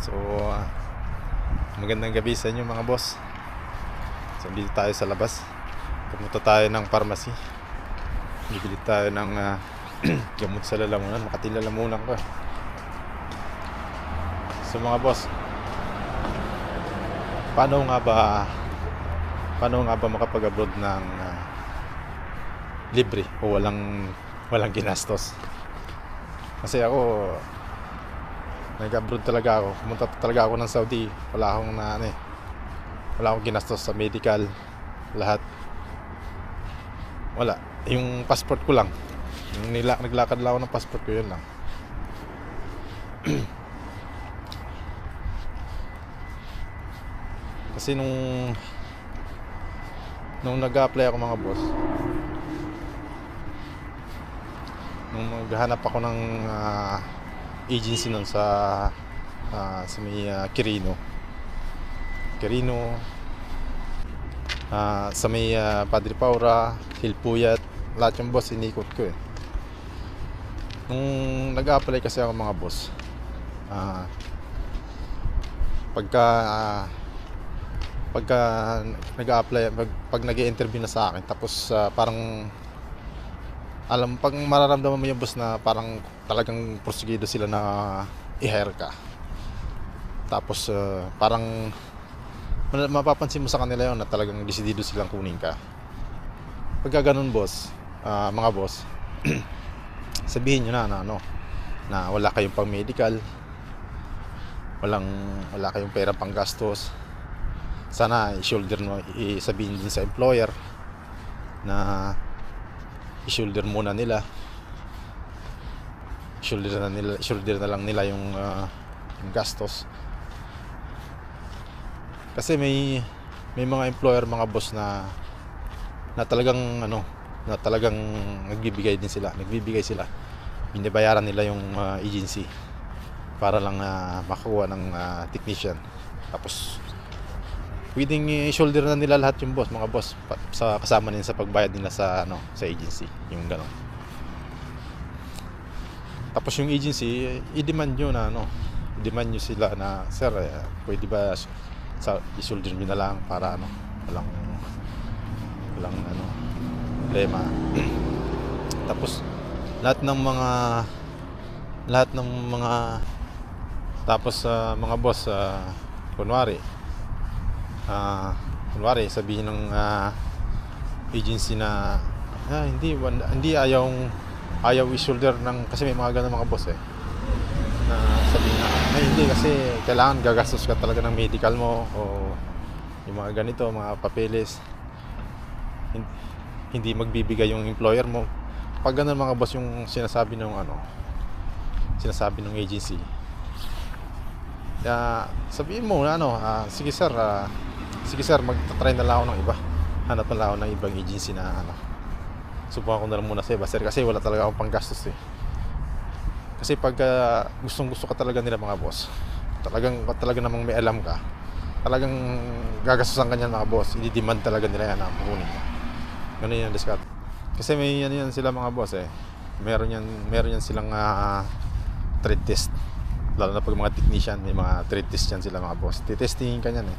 So, ah, magandang gabi sa inyo mga boss. So, dito tayo sa labas. Pumunta tayo ng pharmacy. Bibili tayo ng ah, gamot sa lalamunan. Makati lalamunan ko eh. So mga boss, paano nga ba paano nga ba makapag-abroad ng ah, libre o walang walang ginastos? Kasi ako nag-abroad talaga ako. Pumunta talaga ako ng Saudi. Wala akong na ano eh. Wala akong ginastos sa medical lahat. Wala. Yung passport ko lang. Yung nila, naglakad lang ako ng passport ko yun lang. Kasi nung nung nag-apply ako mga boss nung maghanap ako ng ah, agency nun sa ah, sa may ah, Quirino. Quirino ah, sa may ah, Padre Paura Hilpuyat lahat yung boss inikot ko eh. Nung nag-apply kasi ako mga boss ah, pagka ah, pagka nag-apply pag, pag nag-interview na sa akin tapos ah, parang alam pag mararamdaman mo yung boss na parang talagang prosegido sila na i-hire ka tapos ah, parang ma- mapapansin mo sa kanila yon na talagang desidido silang kunin ka. Pagka ganun boss ah, mga boss sabihin nyo na na ano na wala kayong pang medical walang wala kayong pera pang gastos. Sana i-shoulder mo i-sabihin din sa employer na i-shoulder muna nila. Shoulder na nila shoulder na lang nila yung, ah, yung gastos. Kasi may may mga employer mga boss na na talagang ano na talagang nagbibigay din sila nagbibigay sila. Binabayaran nila yung ah, agency para lang ah, makakuha ng ah, technician. Tapos pwedeng i-shoulder na nila lahat yung boss, mga boss, sa kasama din sa pagbayad nila sa ano, sa agency, yung gano'n. Tapos yung agency, i-demand nyo na ano, i-demand nyo sila na, sir, eh, pwede ba sa i-shoulder nyo na lang para ano, walang walang ano, problema. Tapos lahat ng mga lahat ng mga tapos sa mga boss sa kunwari ah kunwari sabihin ng ah, agency na ah, hindi hindi ayaw ayaw i-shoulder ng kasi may mga ganun mga boss eh. Na sabihin na ay hindi kasi kailangan gagastos ka talaga ng medical mo o yung mga ganito mga papeles. Hin- hindi magbibigay yung employer mo. Pag ganun mga boss yung sinasabi ng ano sinasabi ng agency kaya sabihin mo ano, ah, sige sir, ah, sige sir, magta-try na lang ako ng iba. Hanap na lang ako ng ibang agency na ano. Subukan ko na lang muna sa iba sir kasi wala talaga akong panggastos eh. Kasi pag ah, gustong gusto ka talaga nila mga boss, talagang talaga namang may alam ka, talagang gagastusan ka niyan mga boss, i-demand talaga nila yan na kukunin. Ganun yan discount. Kasi may ano yan sila mga boss eh. Meron yan, meron yan silang ah, trade test lalo na pag mga technician may mga trade test yan sila mga boss titestingin ka yan eh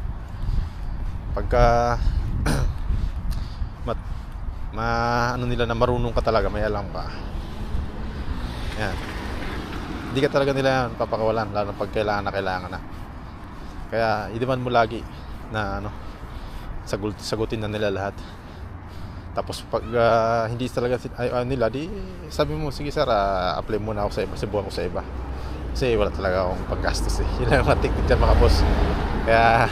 pagka mat, ma ano nila na marunong ka talaga may alam ka. Yan. Hindi ka talaga nila yan papakawalan lalo pag kailangan na kailangan na. Kaya i-demand mo lagi na ano sagot, sagutin na nila lahat. Tapos pag ah, hindi talaga ayaw nila di sabi mo sige sir ah, apply muna ako sa iba subukan ko sa iba. Kasi wala talaga akong paggastos eh. Yun mga technique dyan mga boss. Kaya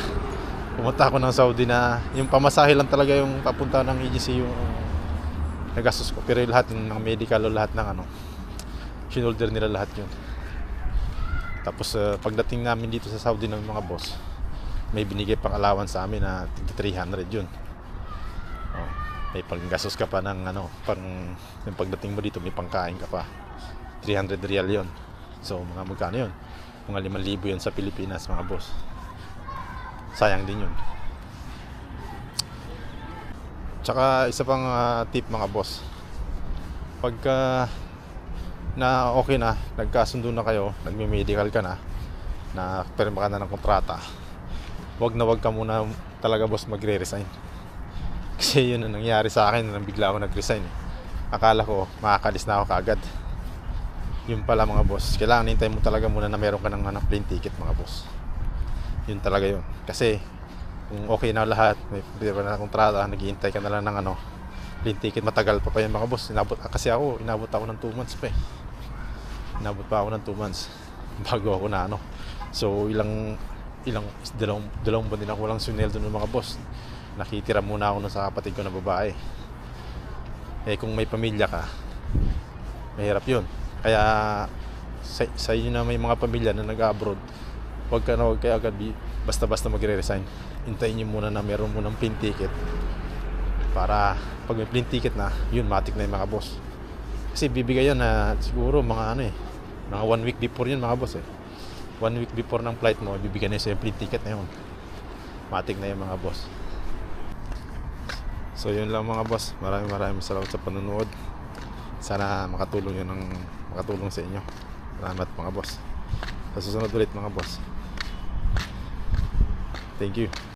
pumunta ako ng Saudi na yung pamasahe lang talaga yung papunta ng agency yung nagastos ko. Pero yung lahat ng medical o lahat ng ano, sinolder nila lahat yun. Tapos uh, pagdating namin dito sa Saudi ng mga boss, may binigay pang allowance sa amin na tig 300 yun. Oh, may panggastos ka pa ng ano, pang yung pagdating mo dito may pangkain ka pa. 300 real yun. So, mga magkano yun? Mga 5,000 yun sa Pilipinas, mga boss. Sayang din yun. Tsaka isa pang ah, tip mga boss. Pagka na okay na, nagkasundo na kayo, nagme-medical ka na, na pirma ka na ng kontrata wag na wag ka muna talaga boss magre-resign. Kasi yun ang nangyari sa akin nang bigla ako nag-resign. Akala ko makakalis na ako kaagad. Yun pala mga boss. Kailangan hintayin mo talaga muna na meron ka ng ano, plane ticket mga boss yun talaga yun. Kasi kung okay na lahat may pirma na kontrata naghihintay ka na lang ng ano plane ticket matagal pa pa yun. Mga boss inabot, kasi ako inabot ako ng 2 months pa eh. Inabot pa ako ng 2 months bago ako na ano. So ilang ilang dalawang, dalawang buwan din ako walang suneldo ng mga boss. Nakitira muna ako sa kapatid ko na babae. Eh kung may pamilya ka mahirap yun. Kaya sa, sa inyo na may mga pamilya na nag-abroad huwag ka na huwag kayo agad basta-basta magre-resign. Hintayin nyo muna na meron mo ng plane ticket. Para pag may plane ticket na yun matik na yung mga boss. Kasi bibigay yan na siguro mga ano eh mga one week before yun mga boss eh. One week before ng flight mo bibigyan na yung plane ticket na yun. Matik na yung mga boss. So yun lang mga boss. Maraming maraming salamat sa panonood. Sana makatulong yun ng makatulong sa inyo. Salamat mga boss. Sa susunod ulit mga boss thank you